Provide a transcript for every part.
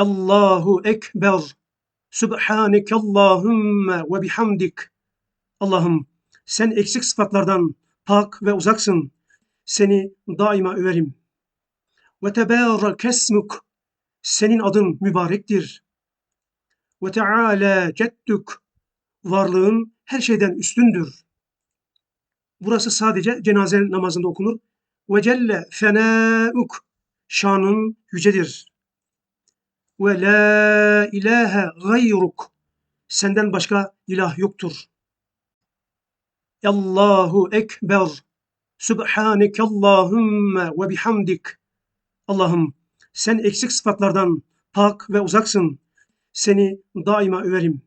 Allahu Ekber. Subhaneke Allahümme ve bihamdik. Allah'ım sen eksik sıfatlardan pak ve uzaksın. Seni daima överim. Ve tebârek esmuk. Senin adın mübarektir. Ve teâlâ ceddük. Varlığın her şeyden üstündür. Burası sadece cenaze namazında okunur. Ve celle fenâuk. Şanın yücedir. Ve la ilahe gayruk. Senden başka ilah yoktur. Allahu Ekber. Subhaneke Allahümme ve bihamdik. Allah'ım sen eksik sıfatlardan pak ve uzaksın. Seni daima överim.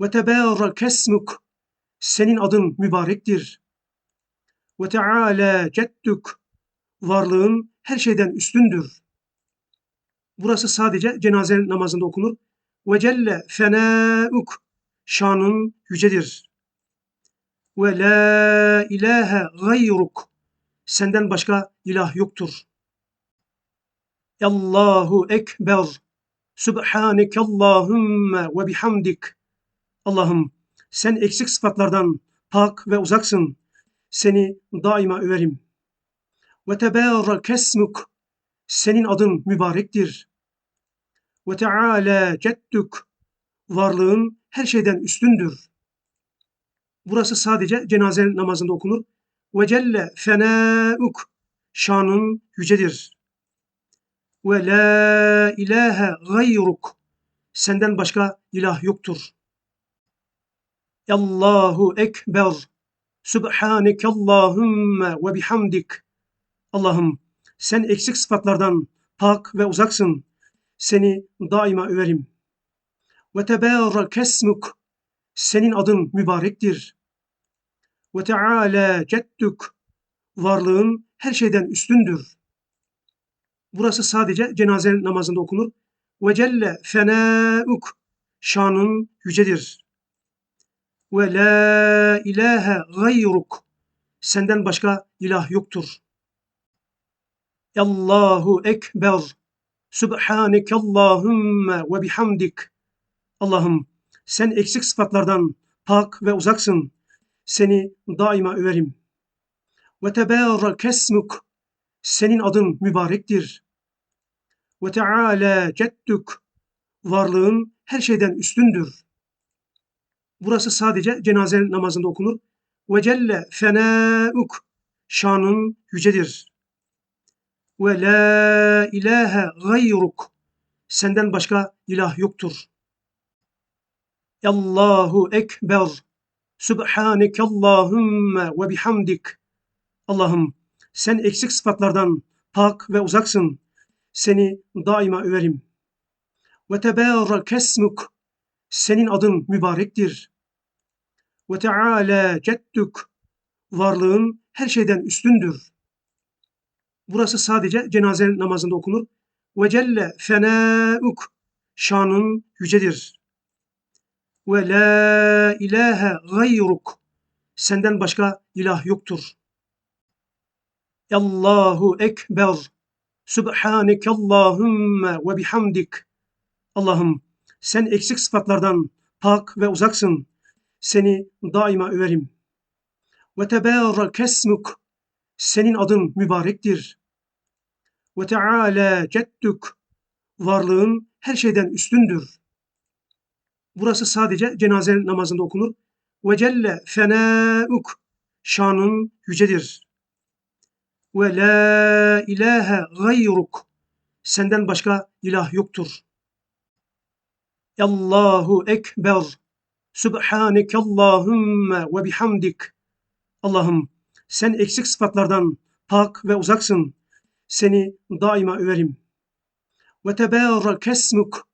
Ve tebârek esmuk. Senin adın mübarektir. Ve teâlâ ceddük. Varlığın her şeyden üstündür. Burası sadece cenaze namazında okunur. Ve celle fenâuk. Şanın yücedir. Ve la ilahe gayruk. Senden başka ilah yoktur. Allahu Ekber. Subhaneke Allahümme ve bihamdik. Allah'ım sen eksik sıfatlardan pak ve uzaksın. Seni daima överim. Ve tebârek esmuk. Senin adın mübarektir. Ve teâlâ ceddük. Varlığın her şeyden üstündür. Burası sadece cenaze namazında okunur. Ve celle fenâuk. Şanın yücedir. Ve la ilahe gayruk. Senden başka ilah yoktur. Allahu Ekber. Subhaneke Allahümme ve bihamdik. Allah'ım sen eksik sıfatlardan pak ve uzaksın. Seni daima överim. Ve tebârek esmuk. Senin adın mübarektir. Ve teâlâ ceddük. Varlığın her şeyden üstündür. Burası sadece cenaze namazında okunur. Ve celle fenâuk. Şanın yücedir. Ve la ilahe gayruk. Senden başka ilah yoktur. Allahu Ekber. Subhaneke Allahümme ve bihamdik. Allah'ım sen eksik sıfatlardan pak ve uzaksın. Seni daima överim. Ve tebârek esmuk. Senin adın mübarektir. Ve teâlâ ceddük. Varlığın her şeyden üstündür. Burası sadece cenaze namazında okunur. Ve celle fenâuk. Şanın yücedir. Ve la ilahe gayruk. Senden başka ilah yoktur. Allahu Ekber. Subhaneke Allahümme ve bihamdik. Allah'ım sen eksik sıfatlardan pak ve uzaksın. Seni daima överim. Ve tebârek esmuk. Senin adın mübarektir. Ve teâlâ ceddük. Varlığın her şeyden üstündür. Burası sadece cenaze namazında okunur. Ve celle fenâuk. Şanın yücedir. Ve la ilahe gayruk. Senden başka ilah yoktur. Allahu Ekber. Subhaneke Allahümme ve bihamdik. Allah'ım sen eksik sıfatlardan pak ve uzaksın. Seni daima överim. Ve tebârek esmuk. Senin adın mübarektir. Ve teâlâ ceddük. Varlığın her şeyden üstündür. Burası sadece cenaze namazında okunur. Ve celle fenâuk. Şanın yücedir. Ve la ilahe gayruk. Senden başka ilah yoktur. Allahu Ekber. Subhaneke Allahümme ve bihamdik. Allah'ım sen eksik sıfatlardan pak ve uzaksın. Seni daima överim. Ve tebârek esmuk.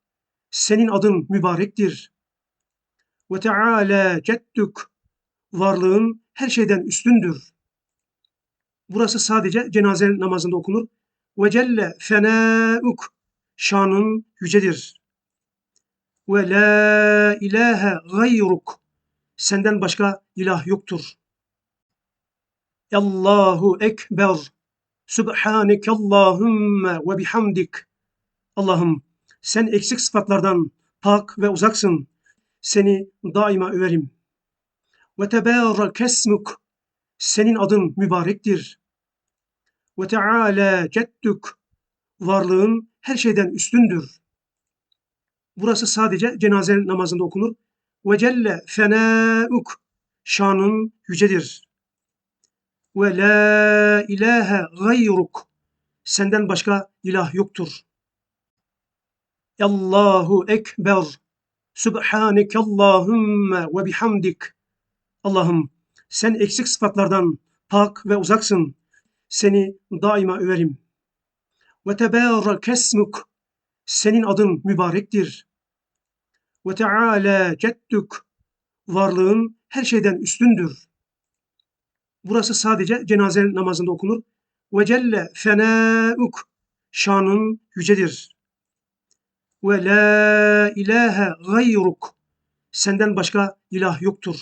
Senin adın mübarektir. Ve teâlâ ceddük. Varlığın her şeyden üstündür. Burası sadece cenaze namazında okunur. Ve celle fenâuk. Şanın yücedir. Ve la ilahe gayruk. Senden başka ilah yoktur. Allahu Ekber. Subhaneke Allahümme ve bihamdik. Allah'ım Sen eksik sıfatlardan pak ve uzaksın. Seni daima överim. Ve tebârekesmuk. Senin adın mübarektir. Ve teâlâ ceddük. Varlığın her şeyden üstündür. Burası sadece cenaze namazında okunur. Ve celle fenâuk. Şanın yücedir. Ve la ilahe gayruk. Senden başka ilah yoktur. Allahu Ekber. Sübhaneke Allahümme ve bihamdik. Allah'ım sen eksik sıfatlardan pak ve uzaksın. Seni daima överim. Ve tebârekesmuk. Senin adın mübarektir. Ve teâlâ ceddük. Varlığın her şeyden üstündür. Burası sadece cenaze namazında okunur. Ve celle fenâuk. Şanın yücedir. Ve la ilahe gayruk. Senden başka ilah yoktur.